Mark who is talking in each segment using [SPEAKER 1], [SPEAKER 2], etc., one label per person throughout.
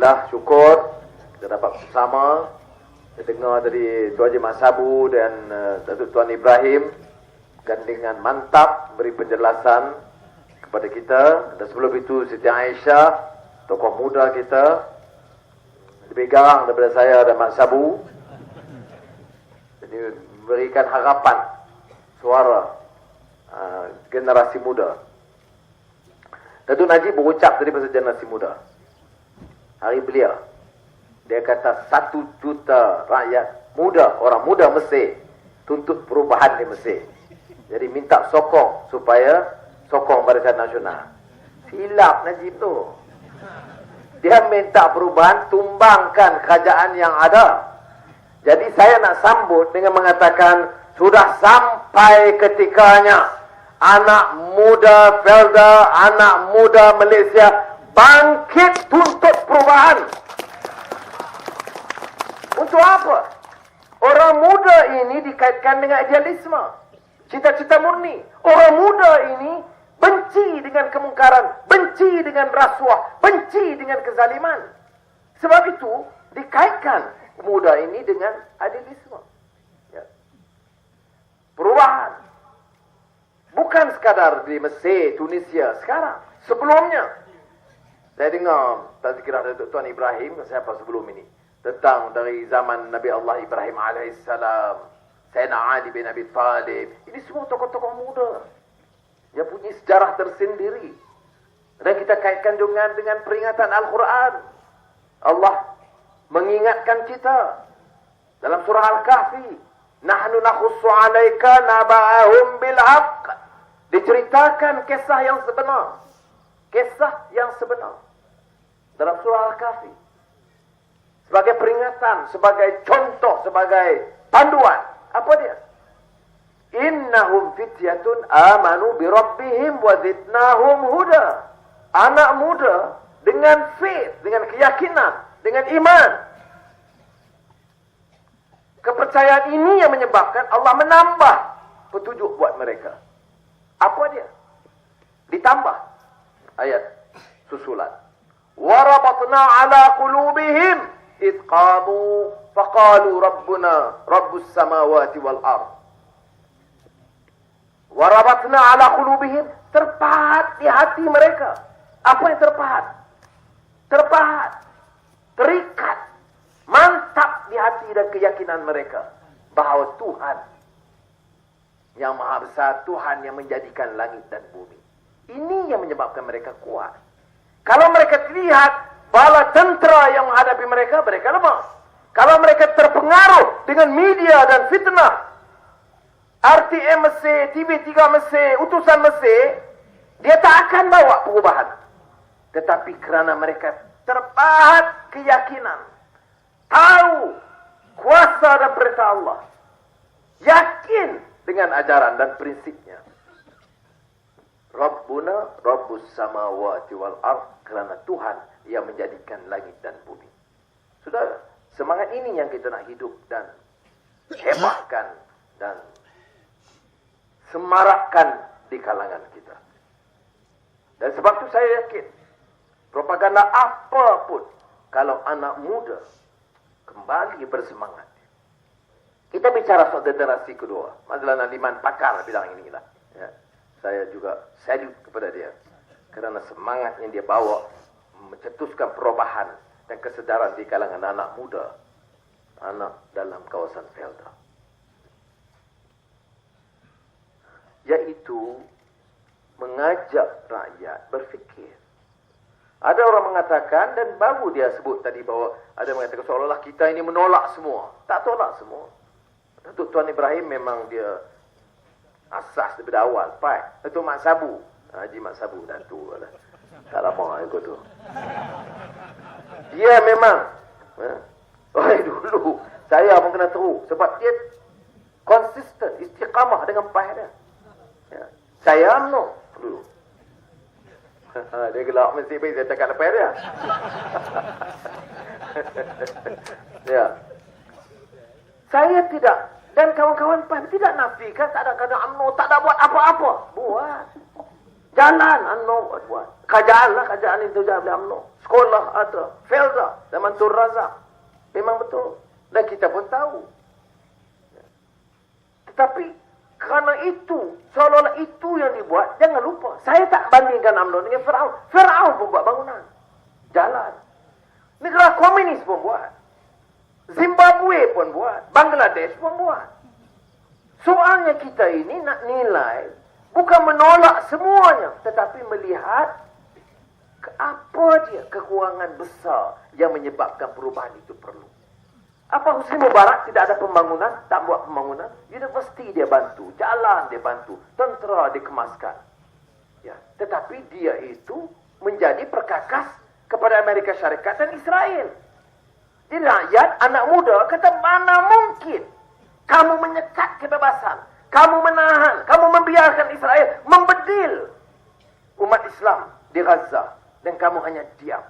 [SPEAKER 1] Alhamdulillah, syukur kita dapat bersama. Kita dengar dari Tuan Haji Mak Sabu dan uh, Datuk Tuan Ibrahim dengan mantap beri penjelasan kepada kita. Dan sebelum itu Siti Aisyah, tokoh muda kita, lebih garang daripada saya dan Mak Sabu. Jadi memberikan harapan suara uh, generasi muda. Datuk Najib berucap tadi pasal generasi muda. Hari belia. Dia kata satu juta rakyat muda, orang muda Mesir tuntut perubahan di Mesir. Jadi minta sokong supaya sokong Barisan Nasional. Silap Najib tu. Dia minta perubahan, tumbangkan kerajaan yang ada. Jadi saya nak sambut dengan mengatakan sudah sampai ketikanya anak muda Felda, anak muda Malaysia bangkit tuntut perubahan. Untuk apa? Orang muda ini dikaitkan dengan idealisme. Cita-cita murni. Orang muda ini benci dengan kemungkaran, benci dengan rasuah, benci dengan kezaliman. Sebab itu dikaitkan muda ini dengan idealisme. Ya. Perubahan. Bukan sekadar di Mesir, Tunisia, sekarang. Sebelumnya. Saya dengar tazkirah Datuk Tuan Ibrahim, siapa sebelum ini tentang dari zaman Nabi Allah Ibrahim alaihissalam, Sayyidina Ali bin Abi Talib. Ini semua tokoh-tokoh muda yang punya sejarah tersendiri. Dan kita kaitkan dengan dengan peringatan Al-Quran. Allah mengingatkan kita dalam surah Al-Kahfi, "Nahnu nakhussu 'alaika naba'ahum bil haqq." Diceritakan kisah yang sebenar. Kisah yang sebenar. Dalam surah Al-Kahfi sebagai peringatan, sebagai contoh, sebagai panduan. Apa dia? Innahum fityatun amanu bi rabbihim wa zidnahum huda. Anak muda dengan faith, dengan keyakinan, dengan iman. Kepercayaan ini yang menyebabkan Allah menambah petunjuk buat mereka. Apa dia? Ditambah ayat susulan. Warabatna ala qulubihim إذ قاموا فقالوا ربنا رب السماوات والأرض وربطنا على قلوبهم terpahat di hati mereka apa yang terpahat terpahat terikat mantap di hati dan keyakinan mereka bahawa Tuhan yang maha besar Tuhan yang menjadikan langit dan bumi ini yang menyebabkan mereka kuat kalau mereka terlihat bala tentera yang menghadapi mereka, mereka lemah. Kalau mereka terpengaruh dengan media dan fitnah, RTM Mesir, TV3 Mesir, utusan Mesir, dia tak akan bawa perubahan. Tetapi kerana mereka terpahat keyakinan, tahu kuasa dan perintah Allah, yakin dengan ajaran dan prinsipnya. Rabbuna Rabbus samawati wal ard kerana Tuhan yang menjadikan langit dan bumi. Sudah semangat ini yang kita nak hidup dan hebatkan dan semarakkan di kalangan kita. Dan sebab itu saya yakin propaganda apapun kalau anak muda kembali bersemangat. Kita bicara soal generasi kedua. Masalah Naliman Pakar bilang ini lah. Ya. Saya juga salute kepada dia. Kerana semangat yang dia bawa mencetuskan perubahan dan kesedaran di kalangan anak muda, anak dalam kawasan Felda. Yaitu mengajak rakyat berfikir. Ada orang mengatakan dan baru dia sebut tadi bahawa ada mengatakan seolah-olah kita ini menolak semua. Tak tolak semua. Datuk Tuan Ibrahim memang dia asas daripada awal. Pak, Datuk Mak Sabu. Haji Mak Sabu Datuk lah. Tak lama ikut tu. Dia memang. Oh, dulu. Saya pun kena teruk. Sebab dia konsisten, istiqamah dengan pahit dia. Ya. Saya no dulu. Ha, dia gelap mesti baik saya cakap lepas dia. ya. Saya tidak dan kawan-kawan PAN tidak nafikan tak ada kena UMNO tak ada buat apa-apa. Buat. Jalan UMNO buat, buat. Kerajaan lah kerajaan itu jangan boleh UMNO. Sekolah ada. Felda. Zaman Tur Razak. Memang betul. Dan kita pun tahu. Tetapi kerana itu, seolah-olah itu yang dibuat, jangan lupa. Saya tak bandingkan UMNO dengan Fir'aun. Fir'aun pun buat bangunan. Jalan. Negara komunis pun buat. Zimbabwe pun buat. Bangladesh pun buat. Soalnya kita ini nak nilai bukan menolak semuanya tetapi melihat ke apa dia kekurangan besar yang menyebabkan perubahan itu perlu. Apa Husni Mubarak tidak ada pembangunan, tak buat pembangunan? Universiti dia bantu, jalan dia bantu, tentera dikemaskan. Ya, tetapi dia itu menjadi perkakas kepada Amerika Syarikat dan Israel. Jadi rakyat, anak muda kata mana mungkin kamu menyekat kebebasan. Kamu menahan. Kamu membiarkan Israel membedil umat Islam di Gaza. Dan kamu hanya diam.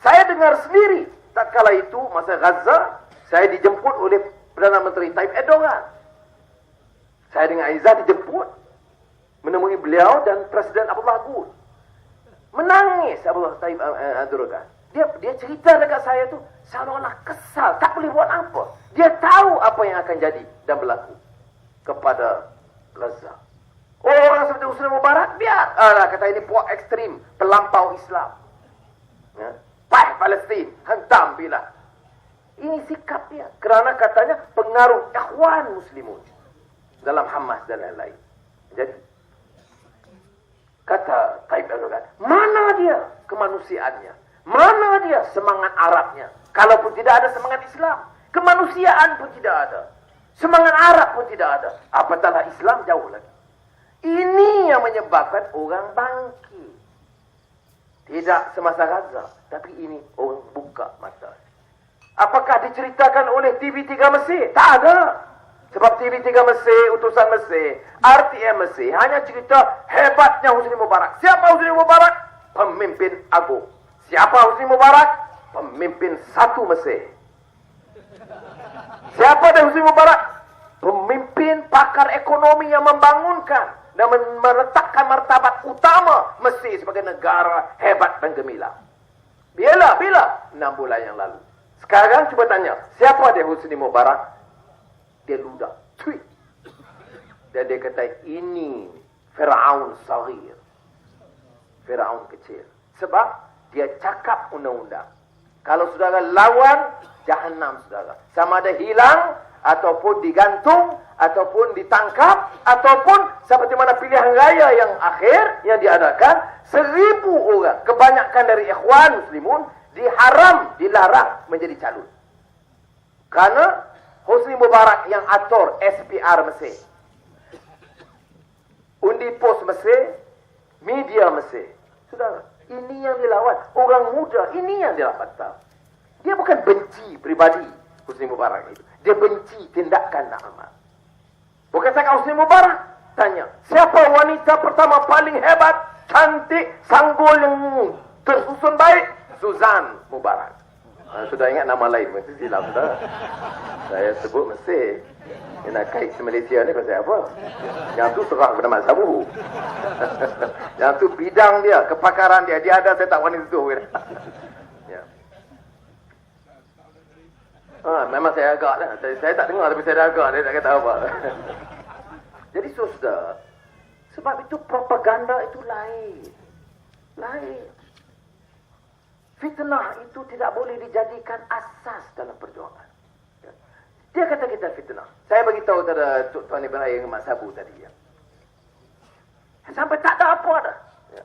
[SPEAKER 1] Saya dengar sendiri. Tak kala itu, masa Gaza, saya dijemput oleh Perdana Menteri Tayyip Erdogan. Saya dengan Aizah dijemput. Menemui beliau dan Presiden Abdullah Gul. Menangis Abdullah Tayyip Erdogan. Dia dia cerita dekat saya tu seolah-olah kesal, tak boleh buat apa. Dia tahu apa yang akan jadi dan berlaku kepada Gaza. Oh, orang seperti Husni Mubarak, biar. Alah, kata ini puak ekstrim, pelampau Islam. Ya. Pah Palestin, hentam bila. Ini sikap dia. Kerana katanya pengaruh ikhwan muslimun. Dalam Hamas dan lain-lain. Jadi, kata Taib Erdogan, mana dia kemanusiaannya? Mana dia semangat Arabnya? Kalaupun tidak ada semangat Islam. Kemanusiaan pun tidak ada. Semangat Arab pun tidak ada. Apatahlah Islam jauh lagi. Ini yang menyebabkan orang bangkit. Tidak semasa Gaza. Tapi ini orang buka mata. Apakah diceritakan oleh TV3 Mesir? Tak ada. Sebab TV3 Mesir, utusan Mesir, RTM Mesir, hanya cerita hebatnya Husni Mubarak. Siapa Husni Mubarak? Pemimpin agung. Siapa Husni Mubarak? Pemimpin satu Mesir. Siapa dia Husni Mubarak? Pemimpin pakar ekonomi yang membangunkan dan meletakkan martabat utama Mesir sebagai negara hebat dan gemilang. Bila? Bila? Enam bulan yang lalu. Sekarang cuba tanya, siapa dia Husni Mubarak? Dia ludah. Tweet. Dan dia kata, ini Fir'aun Sahir. Fir'aun kecil. Sebab dia cakap undang-undang. Kalau saudara lawan, jahannam saudara. Sama ada hilang, ataupun digantung, ataupun ditangkap, ataupun seperti mana pilihan raya yang akhir, yang diadakan, seribu orang, kebanyakan dari ikhwan muslimun, diharam, dilarang menjadi calon. Kerana Husni Mubarak yang atur SPR Mesir. Undi pos Mesir, media Mesir. Saudara, ini yang dilawan. Orang muda, ini yang dia tahu. Dia bukan benci pribadi Husni Mubarak itu. Dia benci tindakan nak amal. Bukan saya Husni Mubarak. Tanya, siapa wanita pertama paling hebat, cantik, sanggul yang tersusun baik? Suzan Mubarak. Ha, sudah ingat nama lain, mesti silap sudah. Saya sebut Mesir. Yang nak kait Malaysia ni pasal apa? Yang tu serah kepada Mak Sabu. Yang tu bidang dia, kepakaran dia. Dia ada, saya tak wani tu. ya. Ha, memang saya agak lah. Saya, saya tak dengar tapi saya dah agak. Dia tak kata apa. Jadi sudah. Sebab itu propaganda itu lain. Lain. Fitnah itu tidak boleh dijadikan asas dalam perjuangan. Dia kata kita fitnah. Saya bagi tahu kepada Tuan Ibrahim Mak Sabu tadi ya. Sampai tak ada apa dah. Ya.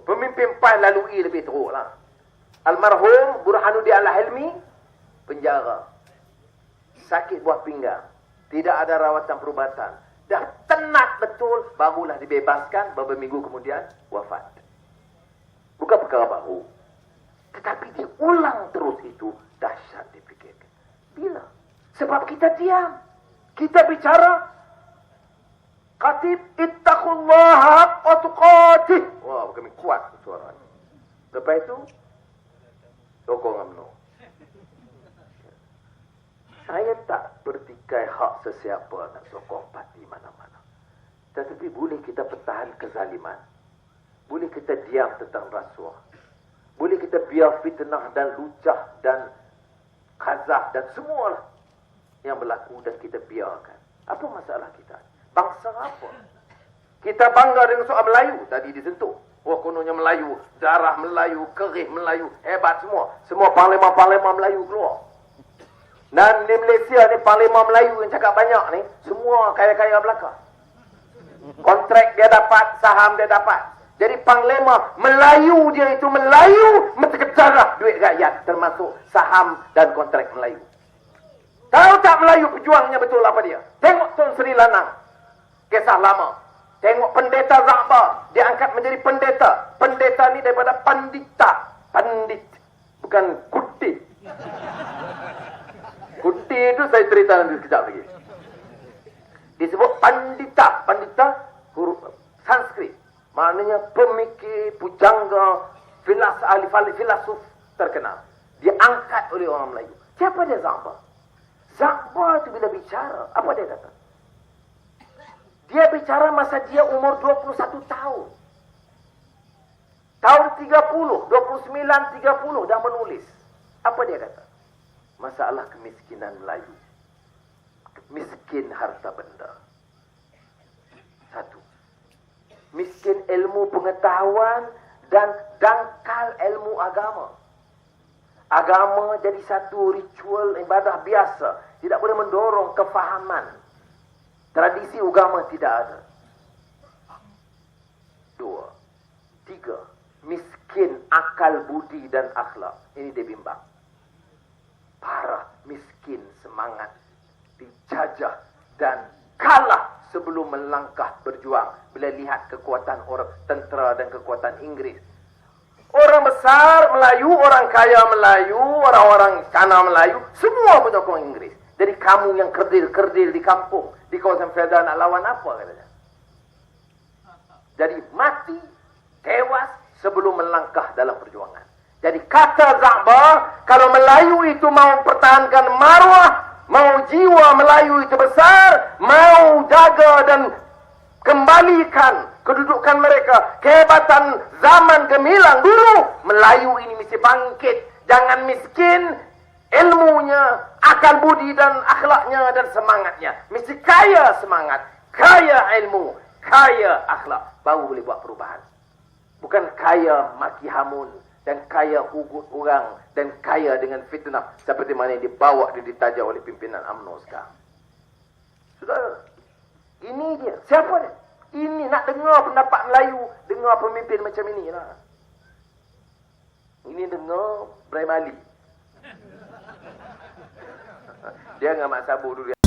[SPEAKER 1] Pemimpin PAN lalui lebih teruk lah. Almarhum Burhanuddin Al-Hilmi penjara. Sakit buah pinggang. Tidak ada rawatan perubatan. Dah tenat betul barulah dibebaskan beberapa minggu kemudian wafat. Bukan perkara baru. Tetapi diulang terus itu dahsyat dipikirkan. Bila? Sebab kita diam. Kita bicara. Katib ittaqullah haqqa tuqatih. Wah, kami kuat suara. Lepas itu, sokong UMNO. Saya tak bertikai hak sesiapa nak sokong parti mana-mana. Tetapi boleh kita pertahan kezaliman. Boleh kita diam tentang rasuah. Boleh kita biar fitnah dan lucah dan kazah dan semualah yang berlaku dan kita biarkan. Apa masalah kita? Bangsa apa? Kita bangga dengan soal Melayu. Tadi disentuh. Oh kononnya Melayu. Darah Melayu. Kerih Melayu. Hebat semua. Semua panglima-panglima Melayu keluar. Dan di Malaysia ni panglima Melayu yang cakap banyak ni. Semua kaya-kaya belakang. Kontrak dia dapat. Saham dia dapat. Jadi panglima Melayu dia itu Melayu. Mesti kejarah duit rakyat. Termasuk saham dan kontrak Melayu. Tahu tak Melayu pejuangnya betul apa dia? Tengok Tun Sri Lanang. Kisah lama. Tengok pendeta Zakbar. Dia angkat menjadi pendeta. Pendeta ni daripada pandita. Pandit. Bukan kuti. Kuti itu saya cerita nanti sekejap lagi. Disebut pandita. Pandita huruf Sanskrit. Maknanya pemikir, pujangga, filas, ahli filasuf terkenal. Dia angkat oleh orang Melayu. Siapa dia Zakbar? Zakbar itu bila bicara, apa dia kata? Dia bicara masa dia umur 21 tahun. Tahun 30, 29, 30 dah menulis. Apa dia kata? Masalah kemiskinan Melayu. Miskin harta benda. Satu. Miskin ilmu pengetahuan dan dangkal ilmu agama. Agama jadi satu ritual ibadah biasa. Tidak boleh mendorong kefahaman. Tradisi agama tidak ada. Dua. Tiga. Miskin akal budi dan akhlak. Ini dia bimbang. Parah miskin semangat. Dijajah dan sebelum melangkah berjuang. Bila lihat kekuatan orang tentera dan kekuatan Inggris. Orang besar Melayu, orang kaya Melayu, orang-orang kana Melayu, semua penyokong Inggris. Jadi kamu yang kerdil-kerdil di kampung, di kawasan Fedah nak lawan apa katanya? Jadi mati, tewas sebelum melangkah dalam perjuangan. Jadi kata Zakbar, kalau Melayu itu mau pertahankan maruah, mau jiwa Melayu itu besar, mau jaga dan kembalikan kedudukan mereka, kehebatan zaman gemilang dulu, Melayu ini mesti bangkit. Jangan miskin, ilmunya, akal budi dan akhlaknya dan semangatnya. Mesti kaya semangat, kaya ilmu, kaya akhlak. Baru boleh buat perubahan. Bukan kaya maki hamun dan kaya ugut orang dan kaya dengan fitnah seperti mana yang dibawa dan ditaja oleh pimpinan UMNO sekarang. Sudah, ini dia. Siapa dia? Ini nak dengar pendapat Melayu, dengar pemimpin macam ini lah. Ini dengar Ibrahim Ali. Dia dengan Mak Sabu dulu.